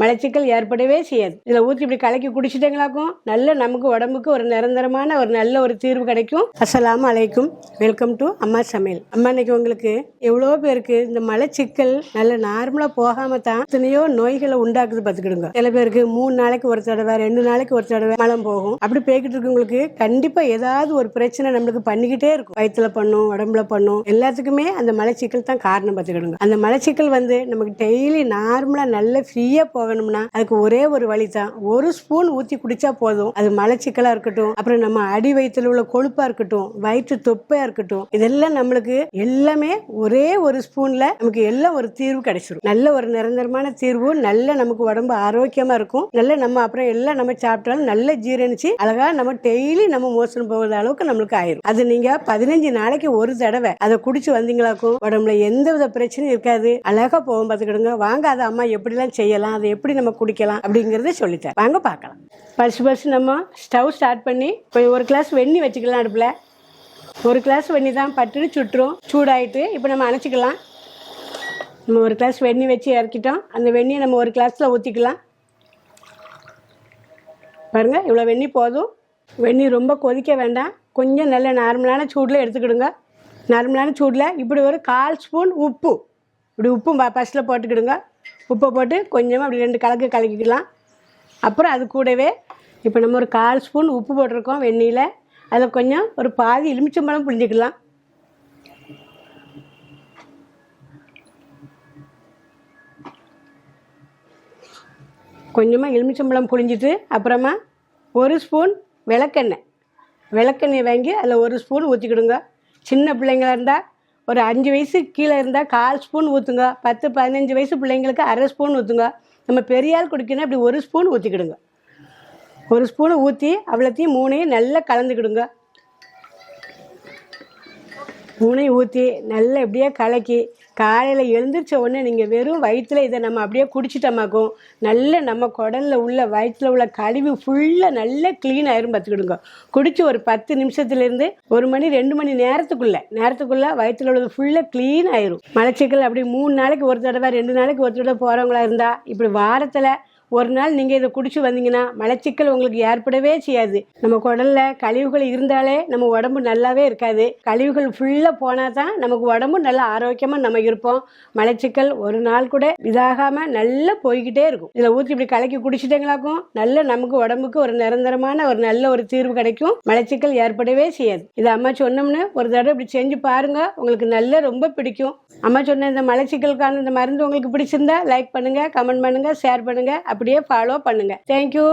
மலச்சிக்கல் ஏற்படவே செய்யாது. இதில் ஊற்றி இப்படி கலக்கி குடிச்சிட்டங்களாக்கும் நல்ல நமக்கு உடம்புக்கு ஒரு நிரந்தரமான ஒரு நல்ல ஒரு தீர்வு கிடைக்கும். அஸ்ஸலாமு அலைக்கும். வெல்கம் டு அம்மா சமையல். அம்மா இன்னைக்கு உங்களுக்கு எவ்வளோ பேருக்கு இந்த மலச்சிக்கல் நல்ல நார்மலாக போகாம தான் எத்தனையோ நோய்களை உண்டாக்குது பார்த்துக்கிடுங்க. சில பேருக்கு மூணு நாளைக்கு ஒரு தடவை ரெண்டு நாளைக்கு ஒரு தடவை மலம் போகும். அப்படி போய்கிட்டு இருக்கவங்களுக்கு கண்டிப்பாக ஏதாவது ஒரு பிரச்சனை நம்மளுக்கு பண்ணிக்கிட்டே இருக்கும். வயிற்றுல பண்ணும் உடம்புல பண்ணும். எல்லாத்துக்குமே அந்த மலச்சிக்கல் தான் காரணம் பார்த்துக்கிடுங்க. அந்த மலச்சிக்கல் வந்து நமக்கு டெய்லி நார்மலாக நல்ல ஃப்ரீயாக போகணும்னா அதுக்கு ஒரே ஒரு வழி தான் ஒரு ஸ்பூன் ஊற்றி குடிச்சா போதும். அது மலச்சிக்கலாக இருக்கட்டும் அப்புறம் நம்ம அடி வயிற்றுல உள்ள கொழுப்பா இருக்கட்டும் வயிற்று தொப்பையா இருக்கட்டும் இதெல்லாம் நம்மளுக்கு எல்லாமே ஒரே ஒரு ஸ்பூன்ல நமக்கு எல்லாம் ஒரு தீர்வு கிடைச்சிடும் நல்ல ஒரு நிரந்தரமான தீர்வு நல்ல நமக்கு உடம்பு ஆரோக்கியமா இருக்கும். நல்ல நம்ம அப்புறம் எல்லாம் நம்ம சாப்பிட்டாலும் நல்ல ஜீரணிச்சு அழகா நம்ம டெய்லி நம்ம மோசம் போகிற அளவுக்கு நம்மளுக்கு ஆயிரும். அது நீங்க பதினஞ்சு நாளைக்கு ஒரு தடவை அதை குடிச்சு வந்தீங்களாக்கும் உடம்புல எந்த வித பிரச்சனையும் இருக்காது. அழகா போகும் பார்த்துக்கிடுங்க வாங்க அதை அம்மா எப்படிலாம் செய்யலாம் அதை எப்படி நம்ம குடிக்கலாம் அப்படிங்கறத சொல்லித்தரேன். வாங்க பார்க்கலாம். ஃபர்ஸ்ட் ஃபர்ஸ்ட் நம்ம ஸ்டவ் ஸ்டார்ட் பண்ணி போய் ஒரு கிளாஸ் வெண்ணி வச்சுக்கலாம் அடுப்பில். ஒரு கிளாஸ் வெண்ணி தான் பட்டுன்னு சுட்டுரும். சூடாயிட்டு இப்போ நம்ம அணைச்சிக்கலாம். நம்ம ஒரு கிளாஸ் வெண்ணி வச்சு இறக்கிட்டோம். அந்த வெண்ணியை நம்ம ஒரு கிளாஸில் ஊற்றிக்கலாம் பாருங்கள் இவ்வளோ வெண்ணி போதும். வெண்ணி ரொம்ப கொதிக்க வேண்டாம். கொஞ்சம் நல்ல நார்மலான சூடில் எடுத்துக்கிடுங்க. நார்மலான சூடில் இப்படி ஒரு கால் ஸ்பூன் உப்பு. இப்படி உப்பும் ஃபஸ்ட்டில் போட்டுக்கிடுங்க. உப்பை போட்டு கொஞ்சமாக அப்படி ரெண்டு கலக்கு கலக்கிக்கலாம். அப்புறம் அது கூடவே இப்போ நம்ம ஒரு கால் ஸ்பூன் உப்பு போட்டிருக்கோம் வெந்நியில் அதில் கொஞ்சம் ஒரு பாதி எலுமிச்சம்பழம் புழிஞ்சிக்கலாம். கொஞ்சமாக எலுமிச்சம்பழம் புழிஞ்சிட்டு அப்புறமா ஒரு ஸ்பூன் விளக்கெண்ணெய். விளக்கெண்ணெய் வாங்கி அதில் ஒரு ஸ்பூன் ஊற்றிக்கிடுங்க சின்ன பிள்ளைங்களா இருந்தால் ஒரு அஞ்சு வயசு கீழே இருந்தால் கால் ஸ்பூன் ஊற்றுங்க பத்து பதினஞ்சு வயசு பிள்ளைங்களுக்கு அரை ஸ்பூன் ஊற்றுங்க நம்ம பெரிய ஆள் குடிக்கணும் அப்படி ஒரு ஸ்பூன் ஊற்றிக்கிடுங்க ஒரு ஸ்பூனை ஊற்றி அவ்வளோத்தையும் மூணையும் நல்லா கலந்துக்கிடுங்க. மூணையும் ஊற்றி நல்லா இப்படியே கலக்கி காலையில் எழுந்திரிச்ச உடனே நீங்கள் வெறும் வயிற்றுல இதை நம்ம அப்படியே குடிச்சிட்டோமாக்கும் நல்ல நம்ம குடலில் உள்ள வயிற்றில் உள்ள கழிவு ஃபுல்லாக நல்லா க்ளீன் ஆயிரும் பார்த்துக்கிடுங்க. குடிச்சு ஒரு பத்து நிமிஷத்துலேருந்து ஒரு மணி ரெண்டு மணி நேரத்துக்குள்ளே நேரத்துக்குள்ளே வயிற்றுல உள்ளது ஃபுல்லாக க்ளீன் ஆயிரும். மலச்சிக்கல் அப்படி மூணு நாளைக்கு ஒரு தடவை ரெண்டு நாளைக்கு ஒரு தடவை போகிறவங்களா இருந்தால் இப்படி வாரத்தில் ஒரு நாள் நீங்கள் இதை குடிச்சு வந்தீங்கன்னா மலச்சிக்கல் உங்களுக்கு ஏற்படவே செய்யாது. நம்ம குடல்ல கழிவுகள் இருந்தாலே நம்ம உடம்பு நல்லாவே இருக்காது. கழிவுகள் ஃபுல்லாக போனால் தான் நமக்கு உடம்பு நல்லா ஆரோக்கியமாக நம்ம இருப்போம். மலச்சிக்கல் ஒரு நாள் கூட இதாகாமல் நல்லா போய்கிட்டே இருக்கும். இதில் ஊற்றி இப்படி கலக்கி குடிச்சிட்டங்களாக்கும் நல்ல நமக்கு உடம்புக்கு ஒரு நிரந்தரமான ஒரு நல்ல ஒரு தீர்வு கிடைக்கும். மலச்சிக்கல் ஏற்படவே செய்யாது. இது அம்மா சொன்னோம்னு ஒரு தடவை இப்படி செஞ்சு பாருங்க உங்களுக்கு நல்ல ரொம்ப பிடிக்கும். அம்மா சொன்ன இந்த மலச்சிக்கலுக்கான இந்த மருந்து உங்களுக்கு பிடிச்சிருந்தா லைக் பண்ணுங்க கமெண்ட் பண்ணுங்க ஷேர் பண்ணுங்க. அப்படியே ஃபாலோ பண்ணுங்க. தேங்க்யூ